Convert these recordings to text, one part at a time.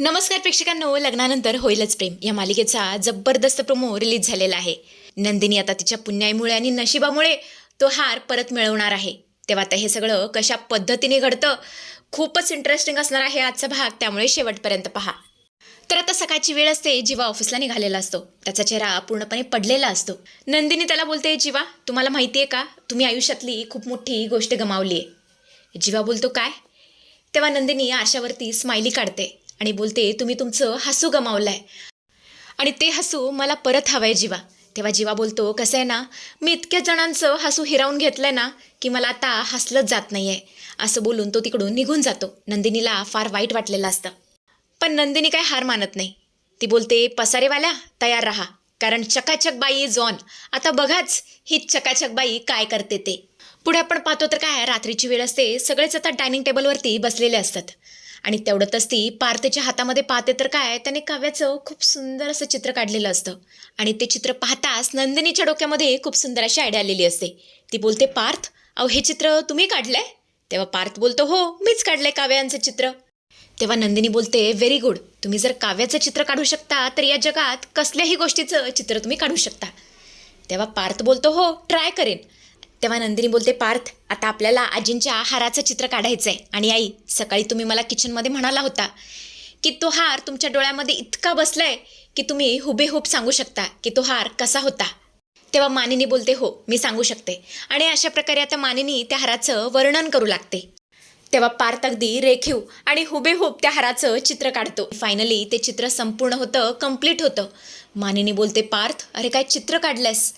नमस्कार प्रेक्षकांनो लग्नानंतर होईलच प्रेम. या मालिकेचा जबरदस्त प्रोमो रिलीज झालेला आहे. नंदिनी आता तिच्या पुण्याईमुळे आणि नशिबामुळे तो हार परत मिळवणार आहे. तेव्हा आता हे सगळं कशा पद्धतीने घडतं खूपच इंटरेस्टिंग असणार आहे आजचा भाग. त्यामुळे शेवटपर्यंत पहा. तर आता सकाळची वेळ असते जीवा ऑफिसला निघालेला असतो. त्याचा चेहरा पूर्णपणे पडलेला असतो. नंदिनी त्याला बोलते जीवा तुम्हाला माहिती आहे का? तुम्ही आयुष्यातली खूप मोठी गोष्ट गमावली आहे जीवा बोलतो काय? तेव्हा नंदिनी आशावरती स्माइली काढते. आणि बोलते तुम्ही तुमचं हसू गमावलं आहे आणि ते हसू मला परत हवं आहे जीवा. तेव्हा जीवा बोलतो कसं आहे ना मी इतक्या जणांचं हसू हिरावून घेतलं आहे ना की मला आता हसलंच जात नाही आहे असं बोलून तो तिकडून निघून जातो. नंदिनीला फार वाईट वाटलेलं असतं. पण नंदिनी काय हार मानत नाही. ती बोलते पसारेवाल्या तयार राहा. कारण चकाचक बाई इज ऑन. आता बघाच ही चकाचक बाई काय करते ते. पुढे आपण पाहतो तर काय रात्रीची वेळ असते. सगळेच आता डायनिंग टेबलवरती बसलेले असतात. आणि तेवढंच ती पार्थच्या हातामध्ये पाहते तर काय त्याने काव्याचं खूप सुंदर असं चित्र काढलेलं असतं. आणि ते चित्र पाहताच नंदिनीच्या डोक्यामध्ये खूप सुंदर अशी आयडिया आलेली असते. ती बोलते पार्थ अहो हे चित्र तुम्ही काढलंय? तेव्हा पार्थ बोलतो हो मीच काढलंय काव्यांचं चित्र. तेव्हा नंदिनी बोलते व्हेरी गुड तुम्ही जर काव्याचं चित्र काढू शकता तर या जगात कसल्याही गोष्टीचं चित्र तुम्ही काढू शकता. तेव्हा पार्थ बोलतो हो ट्राय करेन. तेव्हा नंदिनी बोलते पार्थ आता आपल्याला आजींच्या हाराचं चित्र काढायचं आहे आणि आई सकाळी तुम्ही मला किचनमध्ये म्हणाला होता की तो हार तुमच्या डोळ्यामध्ये इतका बसलाय की तुम्ही हुबेहूब सांगू शकता की तो हार कसा होता. तेव्हा मानिनी बोलते हो मी सांगू शकते. आणि अशा प्रकारे आता मानिनी त्या हाराचं वर्णन करू लागते. तेव्हा पार्थ अगदी रेखीव आणि हुबेहूब त्या हाराचं चित्र काढतो. फायनली ते चित्र संपूर्ण होतं कंप्लीट होतं. मानिनी बोलते पार्थ अरे काय चित्र काढलंयस?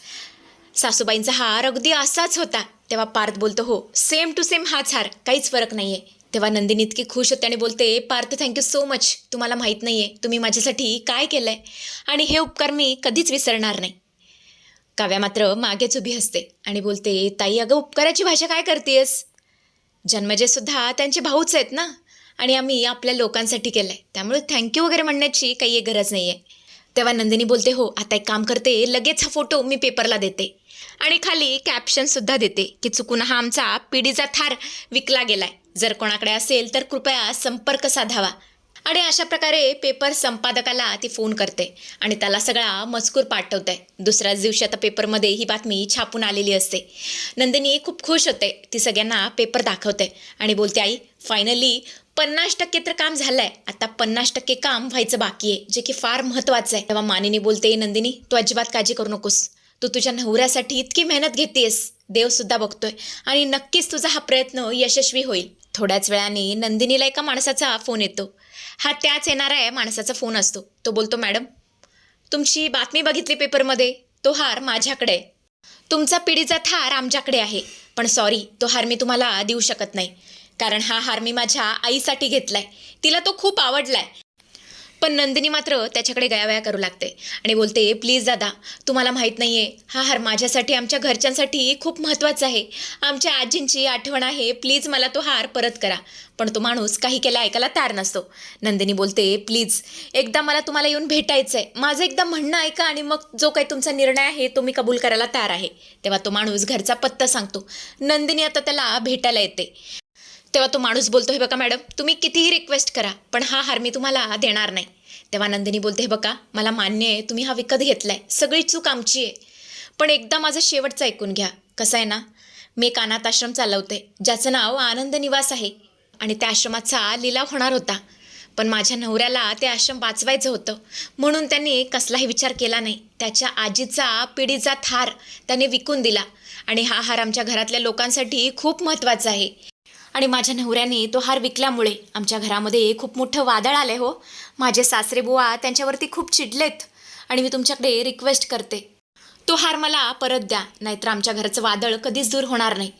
सासूबाईंचा हार अगदी असाच होता. तेव्हा पार्थ बोलतो हो सेम टू सेम हाच हार काहीच फरक नाही आहे तेव्हा नंदिनी इतकी खुश होते आणि बोलते पार्थ थँक्यू सो मच तुम्हाला माहीत नाही आहे तुम्ही माझ्यासाठी काय केलं आहे आणि हे उपकार मी कधीच विसरणार नाही. काव्या मात्र मागेच उभी असते आणि बोलते ताई अगं उपकाराची भाषा काय करतेस जन्मजे सुद्धा त्यांचे भाऊच आहेत ना? आणि आम्ही आपल्या लोकांसाठी केलं आहे त्यामुळे थँक्यू वगैरे म्हणण्याची काही गरज नाही आहे तेव्हा नंदिनी बोलते हो आता एक काम करते लगेच हा फोटो मी पेपरला देते. आणि खाली कॅप्शनसुद्धा देते की चुकून हा आमचा पिढीचा थार विकला गेलाय. जर कोणाकडे असेल तर कृपया संपर्क साधावा. आणि अशा प्रकारे पेपर संपादकाला ती फोन करते आणि त्याला सगळा मजकूर पाठवते. दुसऱ्याच दिवशी आता पेपरमध्ये ही बातमी छापून आलेली असते. नंदिनी खूप खुश होते. ती सगळ्यांना पेपर दाखवते आणि बोलते आई फायनली पन्नास टक्के तर काम झालंय. आता पन्नास टक्के काम व्हायचं बाकी आहे जे की फार महत्त्वाचं आहे. तेव्हा मानिनी बोलते नंदिनी तू अजिबात काळजी करू नकोस. तू तुझ्या नवऱ्यासाठी इतकी मेहनत घेतेस देवसुद्धा बघतोय आणि नक्कीच तुझा हा प्रयत्न यशस्वी होईल. थोड्याच वेळाने नंदिनीला एका माणसाचा फोन येतो. हा त्याच येणारा आहे माणसाचा फोन असतो. तो बोलतो मॅडम तुमची बातमी बघितली पेपरमध्ये. तो हार माझ्याकडे आहे. तुमचा पिढीचा थार आमच्याकडे आहे. पण सॉरी तो हार मी तुम्हाला देऊ शकत नाही. कारण हा हार मी माझ्या आईसाठी घेतलाय. तिला तो खूप आवडलाय. पण नंदिनी मात्र त्याच्याकडे गयावया करू लागते. आणि बोलते प्लीज दादा तुम्हाला माहीत नाही आहे हा हार माझ्यासाठी आमच्या घरच्यांसाठी खूप महत्त्वाचा आहे. आमच्या आजींची आठवण आहे प्लीज मला तो हार परत करा. पण तो माणूस काही केला ऐकायला तयार नसतो. नंदिनी बोलते प्लीज एकदा मला तुम्हाला येऊन भेटायचं आहे माझं एकदा म्हणणं ऐका आणि मग जो काही तुमचा निर्णय आहे तो मी कबूल करायला तयार आहे. तेव्हा तो माणूस घरचा पत्ता सांगतो. नंदिनी आता त्याला भेटायला येते. तेव्हा तो माणूस बोलतो हे बघा मॅडम तुम्ही कितीही रिक्वेस्ट करा पण हा हार मी तुम्हाला देणार नाही. तेव्हा नंदिनी बोलते हे बघा मला मान्य आहे तुम्ही हा विकत घेतला आहे सगळी चूक आमची आहे. पण एकदा माझं शेवटचं ऐकून घ्या. कसं आहे ना मी एक अनाथ आश्रम चालवते ज्याचं नाव आनंद निवास आहे. आणि त्या आश्रमाचा लिलाव होणार होता. पण माझ्या नवऱ्याला ते आश्रम वाचवायचं होतं. म्हणून त्यांनी कसलाही विचार केला नाही. त्याच्या आजीचा पिढीचा थार त्याने विकून दिला. आणि हा हार आमच्या घरातल्या लोकांसाठी खूप महत्त्वाचा आहे. आणि माझ्या नवऱ्याने तो हार विकल्यामुळे आमच्या घरामध्ये खूप मोठं वादळ आलं हो. माझे सासरे बुवा त्यांच्यावरती खूप चिडलेत आणि मी तुमच्याकडे रिक्वेस्ट करते. तो हार मला परत द्या नाहीतर आमच्या घराचं वादळ कधीच दूर होणार नाही.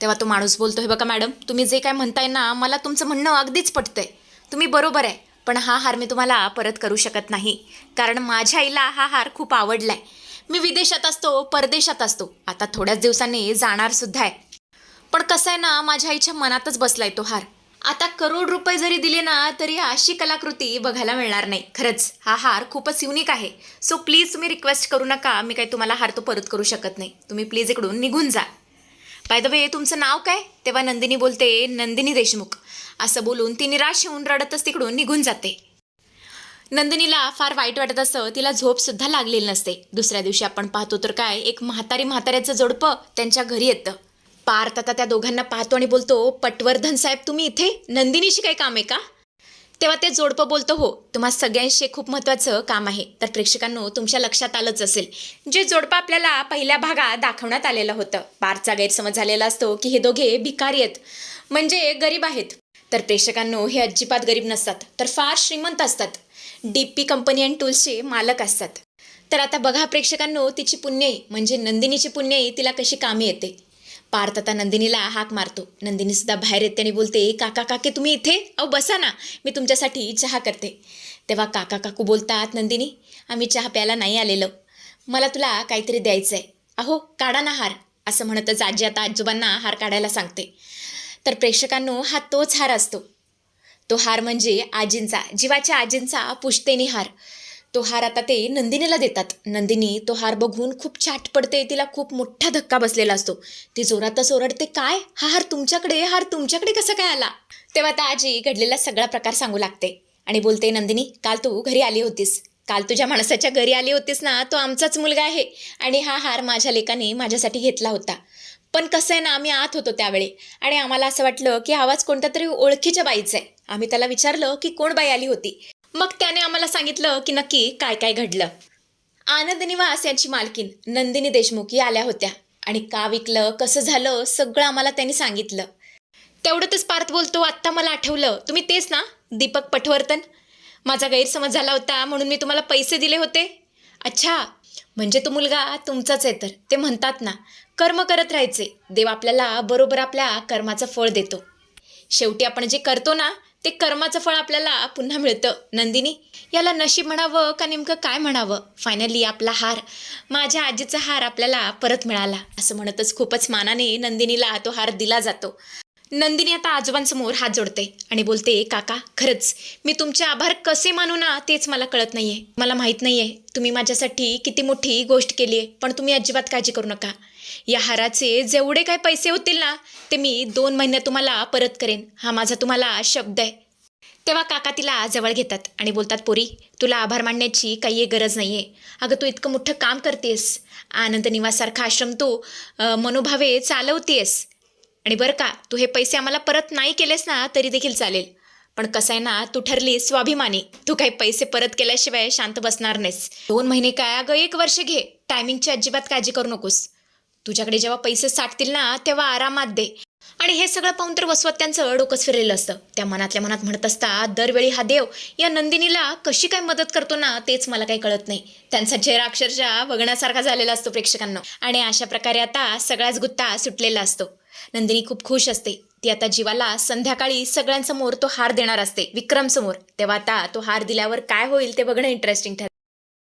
तेव्हा तो माणूस बोलतो हे बघा मॅडम तुम्ही जे काय म्हणताय ना मला तुमचं म्हणणं अगदीच पटतंय. तुम्ही बरोबर आहे पण हा हार मी तुम्हाला परत करू शकत नाही. कारण माझ्या आईला हा हार खूप आवडला आहे मी विदेशात असतो परदेशात असतो. आता थोड्याच दिवसांनी जाणारसुद्धा आहे. पण कसं आहे ना माझ्या आईच्या मनातच बसलाय तो हार. आता करोड रुपये जरी दिले ना तरी अशी कलाकृती बघायला मिळणार नाही. खरंच हा हार खूपच युनिक आहे. सो प्लीज तुम्ही रिक्वेस्ट करू नका मी काही तुम्हाला हार तो परत करू शकत नाही. तुम्ही प्लीज इकडून निघून जा. बाय द वे तुमचं नाव काय? तेव्हा नंदिनी बोलते नंदिनी देशमुख. असं बोलून ती निराश होऊन रडतच तिकडून निघून जाते. नंदिनीला फार वाईट वाटत असं तिला झोपसुद्धा लागलेली नसते. दुसऱ्या दिवशी आपण पाहतो तर काय एक म्हातारी म्हाताऱ्याचं जोडपं त्यांच्या घरी येतं. पार्थ आता त्या दोघांना पाहतो आणि बोलतो पटवर्धन साहेब तुम्ही इथे? नंदिनीशी काही काम आहे का? तेव्हा ते जोडपं बोलतो हो तुम्हा सगळ्यांशी खूप महत्त्वाचं काम आहे. तर प्रेक्षकांनो तुमच्या लक्षात आलंच असेल. जे जोडपं आपल्याला पहिल्या भागात दाखवण्यात आलेलं होतं. पारचा गैरसमज झालेला असतो की हे दोघे भिकारी आहेत म्हणजे गरीब आहेत. तर प्रेक्षकांनो हे अजिबात गरीब नसतात तर फार श्रीमंत असतात. डी पी कंपनी अँड टूल्सचे मालक असतात. तर आता बघा प्रेक्षकांनो तिची पुण्यई म्हणजे नंदिनीची पुण्यई तिला कशी कामे येते? पार्थ आता नंदिनीला हाक मारतो. नंदिनी सुद्धा बाहेर येते आणि बोलते काका काके तुम्ही इथे? अहो बसा ना. मी तुमच्यासाठी चहा करते. तेव्हा काका काकू बोलतात नंदिनी आम्ही चहा प्यायला नाही आलेलो. मला तुला काहीतरी द्यायचं आहे अहो काढा ना हार असं म्हणतच आजी आता आजोबांना हार काढायला सांगते. तर प्रेक्षकांनो हा तोच हार असतो. तो हार म्हणजे आजींचा जीवाच्या आजींचा पुष्तेनी हार. तो हार आता ते नंदिनीला देतात. नंदिनी तो हार बघून खूप छाट पडते तिला खूप मोठा धक्का बसलेला असतो. ती जोरातच ओरडते काय? हा हार तुमच्याकडे हार तुमच्याकडे कसा काय आला? तेव्हा आता आजी घडलेला सगळा प्रकार सांगू लागते आणि बोलते नंदिनी काल तू घरी आली होतीस. काल तुझ्या माणसाच्या घरी आली होतीस ना तो आमचाच मुलगा आहे आणि हा हार माझ्या लेकाने माझ्यासाठी घेतला होता. पण कसं आहे ना आम्ही आत होतो त्यावेळी आणि आम्हाला असं वाटलं की आवाज कोणत्या तरी ओळखीच्या बाईचा आहे. आम्ही त्याला विचारलं की कोण बाई आली होती? मग त्याने आम्हाला सांगितलं की नक्की काय काय घडलं. आनंद निवास यांची मालकीन नंदिनी देशमुख या आल्या होत्या आणि का विकलं कसं झालं सगळं आम्हाला त्यांनी सांगितलं. तेवढंच पार्थ बोलतो आत्ता मला आठवलं. तुम्ही तेच ना दीपक पटवर्तन? माझा गैरसमज झाला होता म्हणून मी तुम्हाला पैसे दिले होते? अच्छा म्हणजे तो मुलगा तुमचाच आहे तर ते म्हणतात ना कर्म करत राहायचे. देव आपल्याला बरोबर आपल्या कर्माचं फळ देतो. शेवटी आपण जे करतो ना ते कर्माचं फळ आपल्याला पुन्हा मिळतं. नंदिनी याला नशीब म्हणावं का नेमकं काय म्हणावं? फायनली आपला हार माझ्या आजीचा हार आपल्याला परत मिळाला. असं म्हणतच खूपच मानाने नंदिनीला तो हार दिला जातो. नंदिनी आता आजोबांसमोर हात जोडते आणि बोलते काका खरंच मी तुमचे आभार कसे मानू ना तेच मला कळत नाहीये. मला माहीत नाहीये तुम्ही माझ्यासाठी किती मोठी गोष्ट केली आहे पण तुम्ही अजिबात काळजी करू नका. या हाराचे जेवढे काही पैसे होतील ना ते मी दोन महिन्यात तुम्हाला परत करेन. हा माझा तुम्हाला शब्द आहे. तेव्हा काका तिला जवळ घेतात आणि बोलतात पोरी तुला आभार मानण्याची काही गरज नाही आहे अगं तू इतकं मोठं काम करतेस. आनंद निवासारखा आश्रम तू मनोभावे चालवतेस. आणि बरं का तू हे पैसे आम्हाला परत नाही केलेस ना तरी देखील चालेल. पण कसं आहे ना तू ठरली स्वाभिमानी. तू काही पैसे परत केल्याशिवाय शांत बसणार नाहीस. दोन महिने काय अगं एक वर्ष घे. टायमिंगची अजिबात काळजी करू नकोस. तुझ्याकडे जेव्हा पैसे साठतील ना तेव्हा आरामात दे. आणि हे सगळं पाहून तर वसवत्यांचं डोकंच फिरलेलं असतं. त्या मनातल्या मनात म्हणत असतात दरवेळी हा देव या नंदिनीला कशी काय मदत करतो ना तेच मला काही कळत नाही. त्यांचा चेहरा अक्षरशः बघण्यासारखा झालेला असतो प्रेक्षकांना. आणि अशा प्रकारे आता सगळाच गुत्ता सुटलेला असतो. नंदिनी खूप खुश असते. ती आता जीवाला संध्याकाळी सगळ्यांसमोर तो हार देणार असते विक्रमसमोर. तेव्हा आता तो हार दिल्यावर काय होईल ते बघणं इंटरेस्टिंग ठरतं.